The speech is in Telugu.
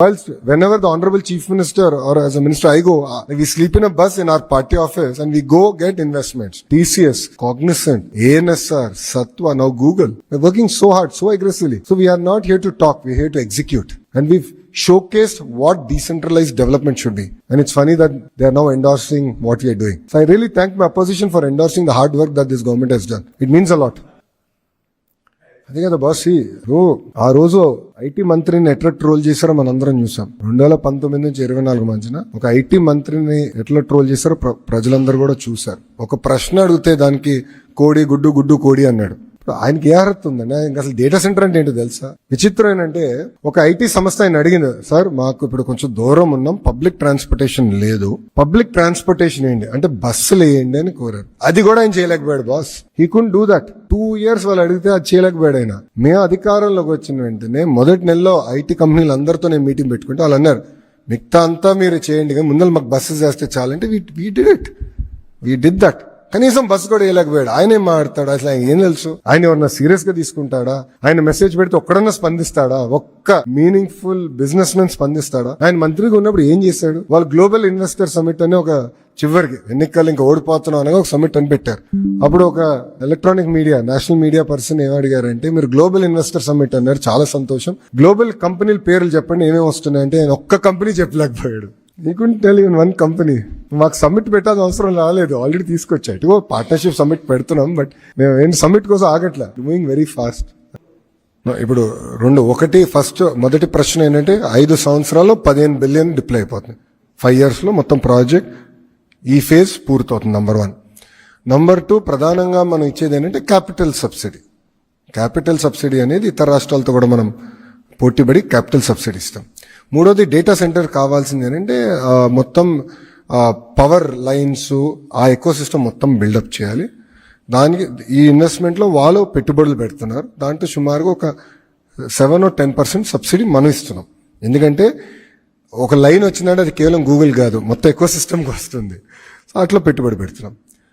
Whilst whenever the honorable chief minister or as a minister I go, uh, we sleep in a bus in our party office and we go get investments. TCS, Cognizant, ANSR, Satwa, now Google. We're working so hard, so aggressively. So we are not here to talk, we're here to execute. And we've showcased what decentralized development should be. And it's funny that they are now endorsing what we are doing. So I really thank my opposition for endorsing the hard work that this government has done. It means a lot. అదే కదా బాస్ ఈ రో ఆ రోజు ఐటీ మంత్రిని ఎట్లా ట్రోల్ చేశారో మనందరం చూసాం. రెండు వేల పంతొమ్మిది నుంచి ఇరవై నాలుగు మధ్యన ఒక ఐటీ మంత్రిని ఎట్లా ట్రోల్ చేశారో ప్రజలందరూ కూడా చూశారు. ఒక ప్రశ్న అడిగితే దానికి కోడి గుడ్డు గుడ్డు కోడి అన్నాడు. ఆయనకి ఏ అర్హత ఉందండి? ఆయనకి అసలు డేటా సెంటర్ అంటే ఏంటో తెలుసా? విచిత్రం ఏంటంటే ఒక ఐటీ సంస్థ ఆయన అడిగింది సార్ మాకు ఇప్పుడు కొంచెం దూరం ఉన్నాం పబ్లిక్ ట్రాన్స్పోర్టేషన్ లేదు. పబ్లిక్ ట్రాన్స్పోర్టేషన్ ఏంటి? అంటే బస్సులు వేయండి అని కోరారు. అది కూడా ఆయన చేయలేకపోయాడు boss. He can do that two years వాళ్ళు అడిగితే అది చేయలేకపోయాడు ఆయన. మేము అధికారంలోకి వచ్చిన వెంటనే మొదటి నెలలో ఐటీ కంపెనీలు అందరితో నేను మీటింగ్ పెట్టుకుంటే వాళ్ళు అన్నారు మిగతా అంతా మీరు చేయండి కానీ ముందర మాకు బస్సెస్ చేస్తే చాలంటే we did it we did that కనీసం బస్సు కూడా వేయలేకపోయాడు. ఆయన ఏం మాట్లాడు అసలు ఆయన ఏం తెలుసు? ఆయన ఎవరన్నా సీరియస్గా తీసుకుంటాడా? ఆయన మెసేజ్ పెడితే ఒక్కడన్నా స్పందిస్తాడా? ఒక్క మీనింగ్ఫుల్ బిజినెస్ మెన్ స్పందిస్తాడా? ఆయన మంత్రిగా ఉన్నప్పుడు ఏం చేశాడు? వాళ్ళు గ్లోబల్ ఇన్వెస్టర్ సమిట్ అని ఒక చివరికి ఎన్నికలు ఇంకా ఓడిపోతున్నాం అనగా ఒక సమిట్ అని పెట్టారు. అప్పుడు ఒక electronic media national media person ఏమడిగారంటే అడిగారంటే మీరు గ్లోబల్ ఇన్వెస్టర్ సమిట్ అన్నారు చాలా సంతోషం. గ్లోబల్ కంపెనీల పేర్లు చెప్పండి ఏమేమి వస్తున్నాయంటే ఆయన ఒక్క కంపెనీ చెప్పలేకపోయాడు. నీకుంటే తెలియదు వన్ కంపెనీ మాకు సమ్మిట్ పెట్టాల్సిన అవసరం రాలేదు. ఆల్రెడీ తీసుకొచ్చా ఓ పార్ట్నర్షిప్ సబ్మిట్ పెడుతున్నాం బట్ మేము ఏం సమ్మిట్ కోసం ఆగట్లా. మూవింగ్ వెరీ ఫాస్ట్ ఇప్పుడు రెండు ఒకటి ఫస్ట్ మొదటి ప్రశ్న ఏంటంటే ఐదు సంవత్సరాల్లో పదిహేను బిలియన్ డిప్లై అయిపోతుంది. ఫైవ్ ఇయర్స్లో మొత్తం ప్రాజెక్ట్ ఈ ఫేజ్ పూర్తవుతుంది నంబర్ వన్ నంబర్ టూ ప్రధానంగా మనం ఇచ్చేది ఏంటంటే క్యాపిటల్ సబ్సిడీ క్యాపిటల్ సబ్సిడీ అనేది ఇతర రాష్ట్రాలతో కూడా మనం పోటీపడి క్యాపిటల్ సబ్సిడీ ఇస్తాం. మూడోది డేటా సెంటర్ కావాల్సింది ఏంటంటే మొత్తం పవర్ లైన్స్ ఆ ఎకో సిస్టమ్ మొత్తం బిల్డప్ చేయాలి. దానికి ఈ ఇన్వెస్ట్మెంట్లో వాళ్ళు పెట్టుబడులు పెడుతున్నారు. దాంట్లో సుమారుగా ఒక సెవెన్ ఓ టెన్ పర్సెంట్ సబ్సిడీ మనం ఇస్తున్నాం. ఎందుకంటే ఒక లైన్ వచ్చిందంటే అది కేవలం గూగుల్ కాదు మొత్తం ఎకో సిస్టమ్కి వస్తుంది. సో అట్లా పెట్టుబడి పెడుతున్నాం.